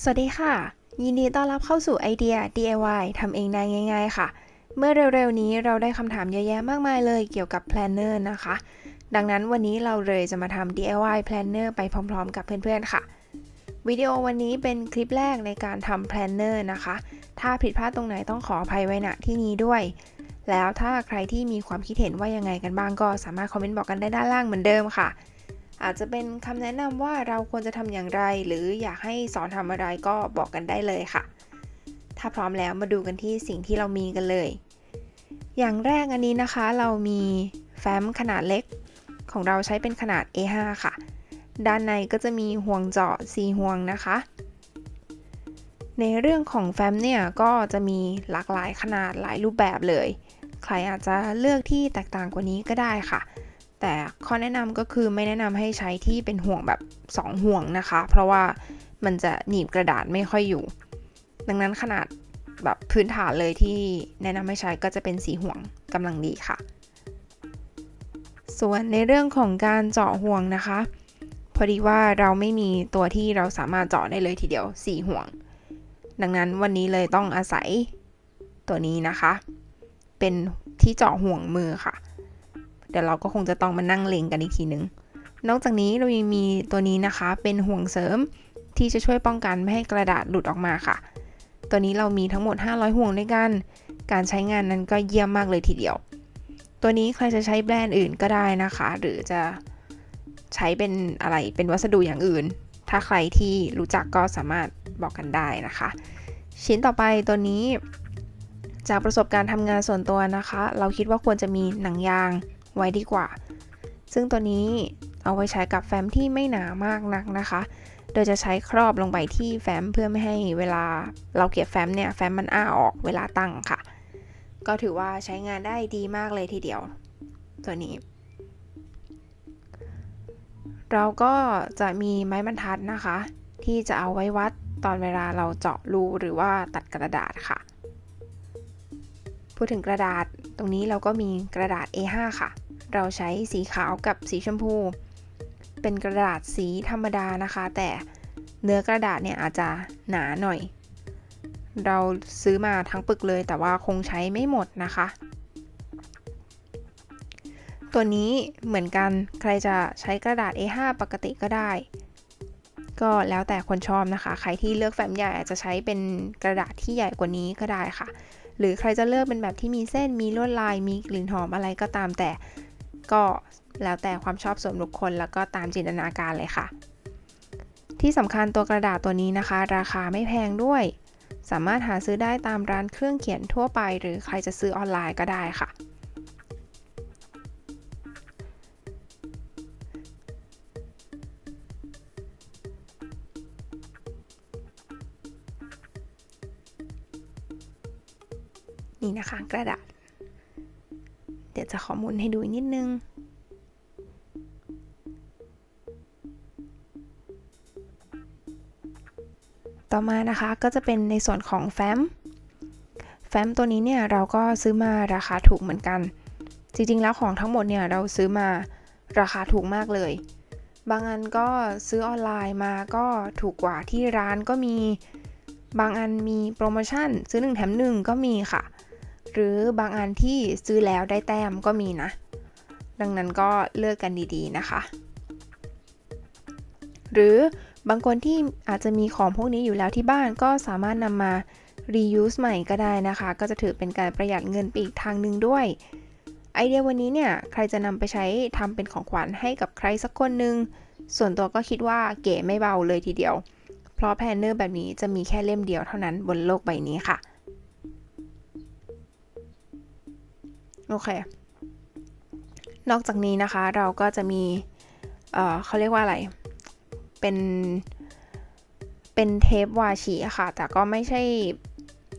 สวัสดีค่ะ ยินดีต้อนรับเข้าสู่ไอเดีย DIY ทำเองได้ง่ายๆค่ะ เมื่อเร็วๆนี้เราได้คำถามเยอะแยะมากมายเลยเกี่ยวกับ Planner นะคะ ดังนั้นวันนี้เราเลยจะมาทำ DIY Planner ไปพร้อมๆ กับเพื่อนๆค่ะ วิดีโอวันนี้เป็นคลิปแรกในการทำ Planner นะคะ ถ้าผิดพลาดตรงไหนต้องขออภัยไว้ณที่นี้ด้วย แล้วถ้าใครที่มีความคิดเห็นว่ายังไงกันบ้างก็สามารถคอมเมนต์บอกกันได้ด้านล่างเหมือนเดิมค่ะ อาจจะเป็นคำแนะนำว่าเราควรจะทำอย่างไร หรืออยากให้สอนทำอะไรก็บอกกันได้เลยค่ะ ถ้าพร้อมแล้วมาดูกันที่สิ่งที่เรามีกันเลย อย่างแรกอันนี้นะคะเรามีแฟ้มขนาดเล็ก ของเราใช้เป็นขนาด A5 ค่ะ ด้านในก็จะมีห่วงเจาะ4ห่วงนะคะ ในเรื่องของแฟ้มเนี่ยก็จะมีหลากหลายขนาดหลายรูปแบบเลย ใครอาจจะเลือกที่แตกต่างกว่านี้ก็ได้ค่ะ แต่ข้อแนะนำก็คือไม่แนะนำให้ใช้ที่เป็นห่วงแบบ 2 ห่วงนะคะ เพราะว่ามันจะหนีบกระดาษไม่ค่อยอยู่ ดังนั้นขนาดแบบพื้นฐานเลยที่แนะนำให้ใช้ก็จะเป็นสีห่วงกำลังดีค่ะ ส่วนในเรื่องของการเจาะห่วงนะคะ พอดีว่าเราไม่มีตัวที่เราสามารถเจาะได้เลยทีเดียว 4 ห่วง ดังนั้นวันนี้เลยต้องอาศัยตัวนี้นะคะ เป็นที่เจาะห่วงมือค่ะ เดี๋ยวเราก็คงจะต้องมานั่งเลงกันอีกทีหนึ่งนอกจากนี้เรายังมีตัวนี้นะคะเป็นห่วงเสริมที่จะช่วยป้องกันไม่ให้กระดาษหลุดออกมาค่ะ ตัวนี้เรามีทั้งหมด 500 ห่วงด้วยกัน การใช้งานนั้นก็เยี่ยมมากเลยทีเดียว ตัวนี้ใครจะใช้แบรนด์อื่นก็ได้นะคะ หรือจะใช้เป็นอะไรเป็นวัสดุอย่างอื่น ถ้าใครที่รู้จักก็สามารถบอกกันได้นะคะ ชิ้นต่อไปตัวนี้ จากประสบการณ์ทำงานส่วนตัวนะคะ เราคิดว่าควรจะมีหนังยาง ไว้ดีกว่า ซึ่งตัวนี้เอาไว้ใช้กับแฟ้มที่ไม่หนามากนักนะคะ โดยจะใช้ครอบลงไปที่แฟ้มเพื่อไม่ให้เวลาเราเก็บแฟ้มเนี่ยแฟ้มมันอ้าออกเวลาตั้งค่ะ ก็ถือว่าใช้งานได้ดีมากเลยทีเดียว ตัวนี้ เราก็จะมีไม้บรรทัดนะคะ ที่จะเอาไว้วัดตอนเวลาเราเจาะรูหรือว่าตัดกระดาษค่ะ พูดถึงกระดาษตรงนี้เราก็มีกระดาษ A5 ค่ะ เราใช้สีขาวกับสีชมพู เป็นกระดาษสีธรรมดานะคะ แต่เนื้อกระดาษเนี่ยอาจจะหนาหน่อย เราซื้อมาทั้งปึกเลย แต่ว่าคงใช้ไม่หมดนะคะ ตัวนี้เหมือนกันใครจะใช้กระดาษ A5 ปกติก็ได้ ก็แล้วแต่คนชอบนะคะ ใครที่เลือกแฟ้มใหญ่อาจจะใช้เป็นกระดาษที่ใหญ่กว่านี้ก็ได้ค่ะหรือใครจะเลือกเป็นแบบที่มีเส้นมีลวดลายมีกลิ่นหอมอะไรก็ตามแต่ ก็แล้วแต่ความชอบส่วนบุคคลแล้วก็ตามจินตนาการเลยค่ะ ที่สำคัญตัวกระดาษตัวนี้นะคะ ราคาไม่แพงด้วย สามารถหาซื้อได้ตามร้านเครื่องเขียนทั่วไป หรือใครจะซื้อออนไลน์ก็ได้ค่ะ นี่นะคะกระดาษ เดี๋ยวจะขอหมุนให้ดูอีกนิดนึง ต่อมานะคะก็จะเป็นในส่วนของแฟ้ม แฟ้มตัวนี้เนี่ยเราก็ซื้อมาราคาถูกเหมือนกัน จริงๆแล้วของทั้งหมดเนี่ยเราซื้อมาราคาถูกมากเลย บางอันก็ซื้อออนไลน์มาก็ถูกกว่าที่ร้านก็มี บางอันมีโปรโมชั่นซื้อ1แถม1ก็มีค่ะ หรือบางอันที่ซื้อแล้วได้แต้มก็มีนะ ดังนั้นก็เลือกกันดีๆนะคะ หรือบางคนที่อาจจะมีของพวกนี้อยู่แล้วที่บ้านก็สามารถนำมา reuse ใหม่ก็ได้นะคะ ก็จะถือเป็นการประหยัดเงินไปอีกทางหนึ่งด้วย ไอเดียวันนี้เนี่ย ใครจะนำไปใช้ทำเป็นของขวัญให้กับใครสักคนหนึ่งส่วนตัวก็คิดว่าเก๋ไม่เบาเลยทีเดียว เพราะแพนเนอร์แบบนี้จะมีแค่เล่มเดียวเท่านั้นบนโลกใบนี้ค่ะ โอเค นอกจากนี้นะคะเราก็จะมีเอ่อเขาเรียกว่าอะไร เป็น เป็นเทปวาชิค่ะ แต่ก็ไม่ใช่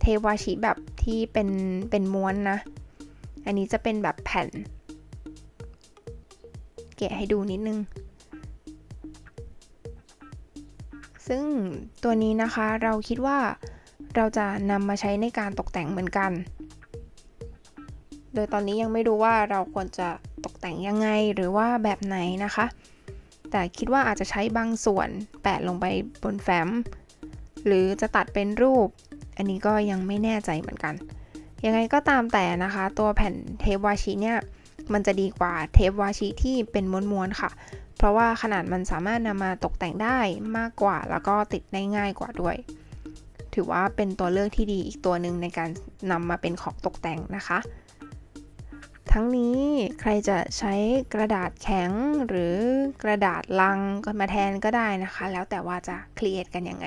เทปวาชิแบบที่เป็น เป็นม้วนนะ อันนี้จะเป็นแบบแผ่น แกะให้ดูนิดนึง ซึ่งตัวนี้นะคะเราคิดว่าเราจะนำมาใช้ในการตกแต่งเหมือนกัน โดยตอนนี้ยังไม่รู้ว่าเราควรจะตกแต่งยังไงหรือว่าแบบไหนนะคะแต่แต่คิดว่าอาจจะใช้บางส่วนแปะลงไปบนแฟ้ม หรือจะตัดเป็นรูป อันนี้ก็ยังไม่แน่ใจเหมือนกัน ยังไงก็ตามแต่นะคะ ตัวแผ่นเทปวาชิเนี่ยมันจะดีกว่าเทปวาชิที่เป็นม้วนๆค่ะ เพราะว่าขนาดมันสามารถนำมาตกแต่งได้มากกว่า แล้วก็ติดได้ง่ายกว่าด้วย ถือว่าเป็นตัวเลือกที่ดีอีกตัวหนึ่งในการนำมาเป็นของตกแต่งนะคะ ทั้งนี้ใครจะใช้กระดาษแข็งหรือกระดาษลังก็มาแทนก็ได้นะคะ แล้วแต่ว่าจะครีเอทกันยังไง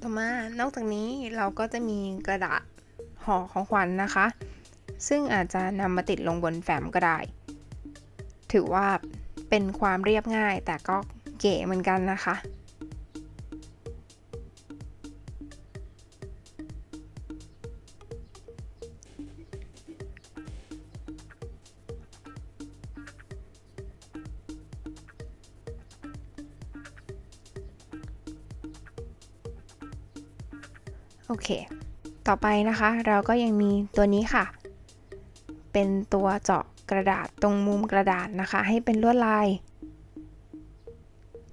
ต่อมานอกจากนี้เราก็จะมีกระดาษห่อของขวัญนนะคะ ซึ่งอาจจะนำมาติดลงบนแฟ้มก็ได้ ถือว่าเป็นความเรียบง่ายแต่ก็เก๋เหมือนกันนะคะ โอเค ต่อไปนะคะ เราก็ยังมีตัวนี้ค่ะ เป็นตัวเจาะกระดาษตรงมุมกระดาษนะคะ ให้เป็นลวดลาย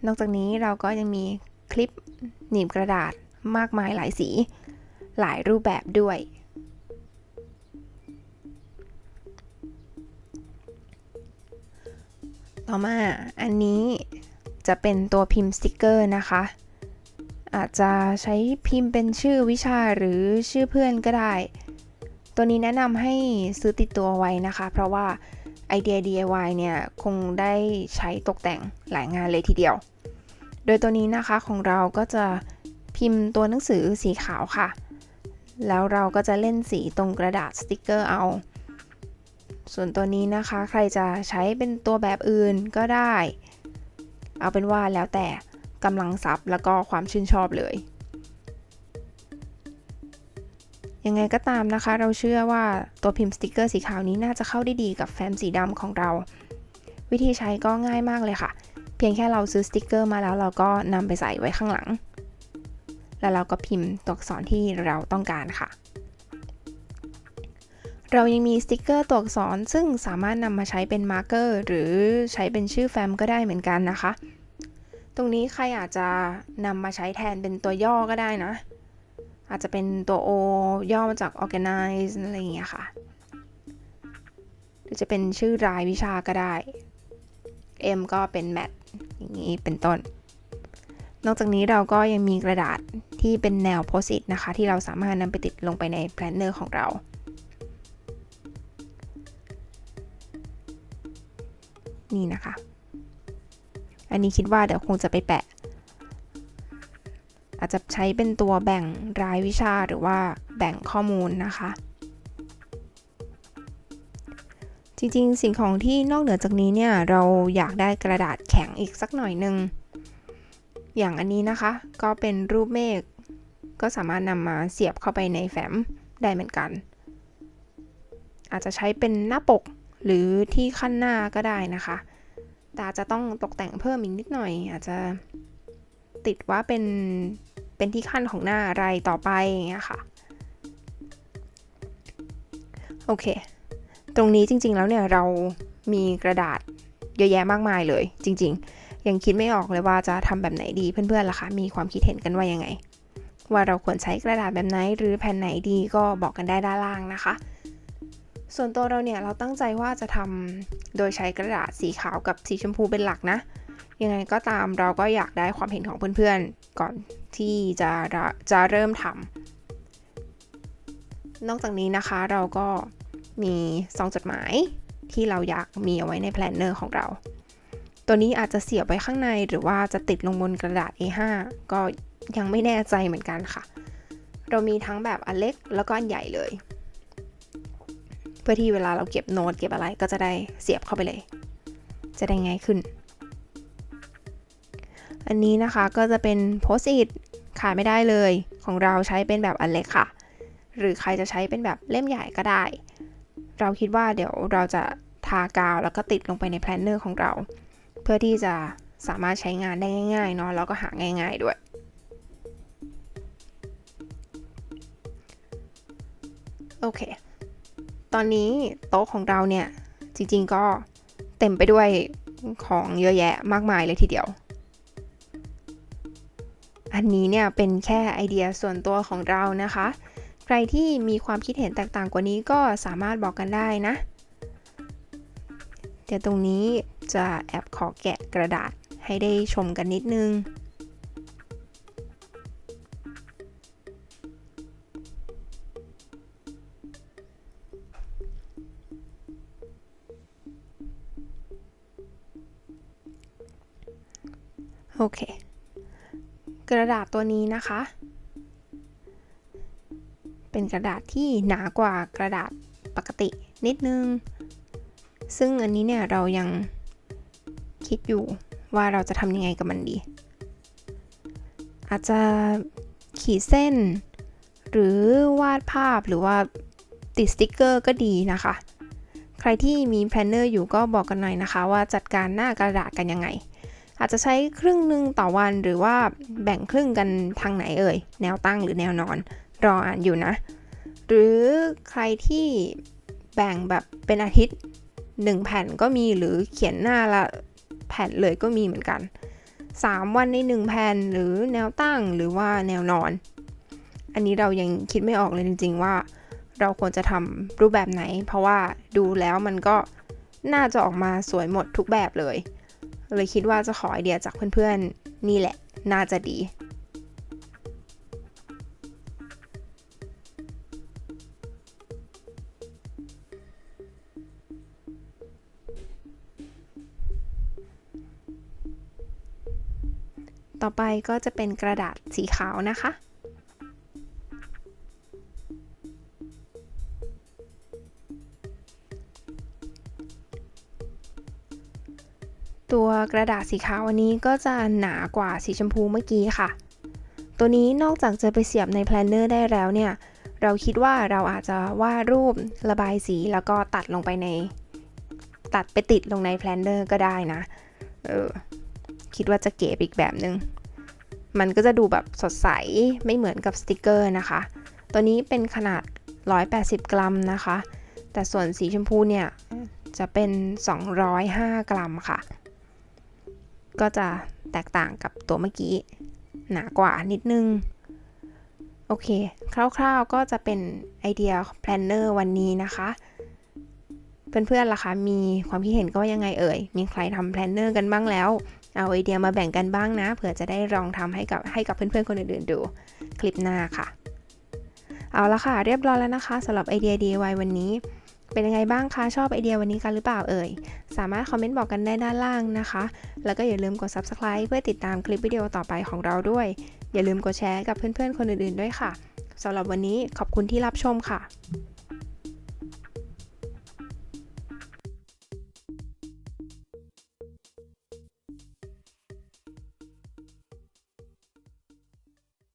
นอกจากนี้เราก็ยังมีคลิปหนีบกระดาษมากมายหลายสี หลายรูปแบบด้วย ต่อมาอันนี้จะเป็นตัวพิมพ์สติกเกอร์นะคะ อาจจะใช้พิมพ์เป็นชื่อวิชาหรือชื่อเพื่อนก็ได้ ตัวนี้แนะนำให้ซื้อติดตัวไว้นะคะ เพราะว่าไอเดีย DIY เนี่ย คงได้ใช้ตกแต่งหลายงานเลยทีเดียว โดยตัวนี้นะคะของเราก็จะพิมพ์ตัวหนังสือสีขาวค่ะ แล้วเราก็จะเล่นสีตรงกระดาษสติกเกอร์เอา ส่วนตัวนี้นะคะใครจะใช้เป็นตัวแบบอื่นก็ได้ เอาเป็นว่าแล้วแต่ กำลังทรัพย์แล้วก็ความชื่นชอบเลย ยังไงก็ตามนะคะ เราเชื่อว่าตัวพิมพ์สติกเกอร์สีขาวนี้น่าจะเข้าได้ดีกับแฟ้มสีดำของเรา วิธีใช้ก็ง่ายมากเลยค่ะ เพียงแค่เราซื้อสติกเกอร์มาแล้วเราก็นำไปใส่ไว้ข้างหลัง แล้วเราก็พิมพ์ตัวอักษรที่เราต้องการค่ะเรายังมีสติกเกอร์ตัวอักษรซึ่งสามารถนำมาใช้เป็นมาร์กเกอร์หรือใช้เป็นชื่อแฟ้มก็ได้เหมือนกันนะคะ ตรงนี้ใครอาจจะนำมาใช้แทนเป็นตัวย่อก็ได้นะ อาจจะเป็นตัว O ย่อมาจาก organize อะไรอย่างเงี้ยค่ะ หรือจะเป็นชื่อรายวิชาก็ได้ M ก็เป็น math อย่างนี้เป็นต้น นอกจากนี้เราก็ยังมีกระดาษที่เป็นแนว post-it นะคะ ที่เราสามารถนำไปติดลงไปใน planner ของเรานี่นะคะ อันนี้คิดว่าเดี๋ยวคงจะไปแปะ อาจจะใช้เป็นตัวแบ่งรายวิชาหรือว่าแบ่งข้อมูลนะคะ จริงๆ สิ่งของที่นอกเหนือจากนี้เนี่ย เราอยากได้กระดาษแข็งอีกสักหน่อยหนึ่งอย่างอันนี้นะคะ ก็เป็นรูปเมฆก็สามารถนำมาเสียบเข้าไปในแฟ้มได้เหมือนกัน อาจจะใช้เป็นหน้าปกหรือที่ขั้นหน้าก็ได้นะคะ ตาจะต้องตกแต่งเพิ่มอีกนิดหน่อย อาจจะติดว่าเป็นเป็นที่ขั้นของหน้าอะไรต่อไปอย่างเงี้ยค่ะ โอเค ตรงนี้จริง ๆ แล้วเนี่ยเรามีกระดาษเยอะแยะมากมายเลย จริง ๆ ยังคิดไม่ออกเลยว่าจะทำแบบไหนดีเพื่อนๆล่ะคะมีความคิดเห็นกันว่ายังไง ว่าเราควรใช้กระดาษแบบไหนหรือแผ่นไหนดีก็บอกกันได้ด้านล่างนะคะ ส่วนตัวเราเนี่ยเราตั้งใจว่าจะทำโดยใช้กระดาษสีขาวกับสีชมพูเป็นหลักนะ ยังไงก็ตามเราก็อยากได้ความเห็นของเพื่อนๆ ก่อนที่จะจะเริ่มทำนอกจากนี้นะคะเราก็มีซองจดหมายที่เราอยากมีเอาไว้ในแพลนเนอร์ของเรา ตัวนี้อาจจะเสียบไว้ข้างในหรือว่าจะติดลงบนกระดาษ A5 ก็ยังไม่แน่ใจเหมือนกันค่ะ เรามีทั้งแบบอันเล็กแล้วก็อันใหญ่เลย พื่อที่เวลาเราเก็บโน้ตเก็บอะไรก็จะได้เสียบเข้าไปเลย จะได้ง่ายขึ้น อันนี้นะคะก็จะเป็นโพสต์อิทขาดไม่ได้เลยของเราใช้เป็นแบบอันเล็กค่ะ หรือใครจะใช้เป็นแบบเล่มใหญ่ก็ได้ เราคิดว่าเดี๋ยวเราจะทากาวแล้วก็ติดลงไปในแพลนเนอร์ของเรา เพื่อที่จะสามารถใช้งานได้ง่ายๆเนาะแล้วก็หาง่าย ๆด้วย โอเค ตอนนี้โต๊ะของเราเนี่ย จริงๆก็เต็มไปด้วยของเยอะแยะมากมายเลยทีเดียว อันนี้เนี่ยเป็นแค่ไอเดียส่วนตัวของเรานะคะ ใครที่มีความคิดเห็นแตกต่างกว่านี้ก็สามารถบอกกันได้นะ เดี๋ยวตรงนี้จะแอบขอแกะกระดาษให้ได้ชมกันนิดนึง โอเค กระดาษตัวนี้นะคะ เป็นกระดาษที่หนากว่ากระดาษปกตินิดนึง ซึ่งอันนี้เนี่ยเรายังคิดอยู่ว่าเราจะทำยังไงกับมันดี อาจจะขีดเส้น หรือวาดภาพหรือว่าติดสติกเกอร์ก็ดีนะคะ ใครที่มีแพลนเนอร์อยู่ก็บอกกันหน่อยนะคะ ว่าจัดการหน้ากระดาษกันยังไง อาจจะใช้ครึ่งหนึ่งต่อวันหรือว่าแบ่งครึ่งกันทางไหนเอ่ย แนวตั้งหรือแนวนอน รออ่านอยู่นะ หรือใครที่แบ่งแบบเป็นอาทิตย์ 1 แผ่นก็มีหรือเขียนหน้าละแผ่นเลยก็มีเหมือนกัน 3 วันใน 1 แผ่นหรือแนวตั้งหรือว่าแนวนอน อันนี้เรายังคิดไม่ออกเลยจริง ๆ ว่า เราควรจะทำรูปแบบไหน เพราะว่าดูแล้วมันก็น่าจะออกมาสวยหมดทุกแบบเลย เลยคิดว่าจะขอไอเดียจากเพื่อนๆ นี่แหละ น่าจะดี ต่อไปก็จะเป็นกระดาษสีขาวนะคะ กระดาษสีขาวอันนี้ก็จะหนากว่าสีชมพูเมื่อกี้ค่ะ ตัวนี้นอกจากจะไปเสียบในแพลนเนอร์ได้แล้วเนี่ย เราคิดว่าเราอาจจะวาดรูประบายสีแล้วก็ตัดลงไปใน ตัดไปติดลงในแพลนเนอร์ก็ได้นะ เออ คิดว่าจะเก๋อีกแบบนึง มันก็จะดูแบบสดใสไม่เหมือนกับสติกเกอร์นะคะ ตัวนี้เป็นขนาด 180 กรัมนะคะ แต่ส่วนสีชมพูเนี่ยจะเป็น 205 กรัมค่ะ ก็จะแตกต่างกับตัวเมื่อกี้ หนากว่านิดนึง โอเค คร่าวๆก็จะเป็นไอเดียแพลนเนอร์วันนี้นะคะเพื่อนๆล่ะคะ มีความคิดเห็นก็ยังไงเอ่ย มีใครทำแพลนเนอร์กันบ้างแล้ว เอาไอเดียมาแบ่งกันบ้างนะ เผื่อจะได้ลองทำให้กับให้กับเพื่อนๆคนอื่นๆดู คลิปหน้าค่ะ เอาละค่ะ เรียบร้อยแล้วนะคะสำหรับไอเดีย DIY วันนี้ เป็นยังไงบ้างคะ ชอบไอเดียวันนี้กันหรือเปล่าเอ่ย สามารถคอมเมนต์บอกกันได้ด้านล่างนะคะ แล้วก็อย่าลืมกด subscribe เพื่อติดตามคลิปวิดีโอต่อไปของเราด้วย อย่าลืมกดแชร์กับเพื่อนๆคนอื่นๆด้วยค่ะสำหรับวันนี้ขอบคุณที่รับชมค่ะ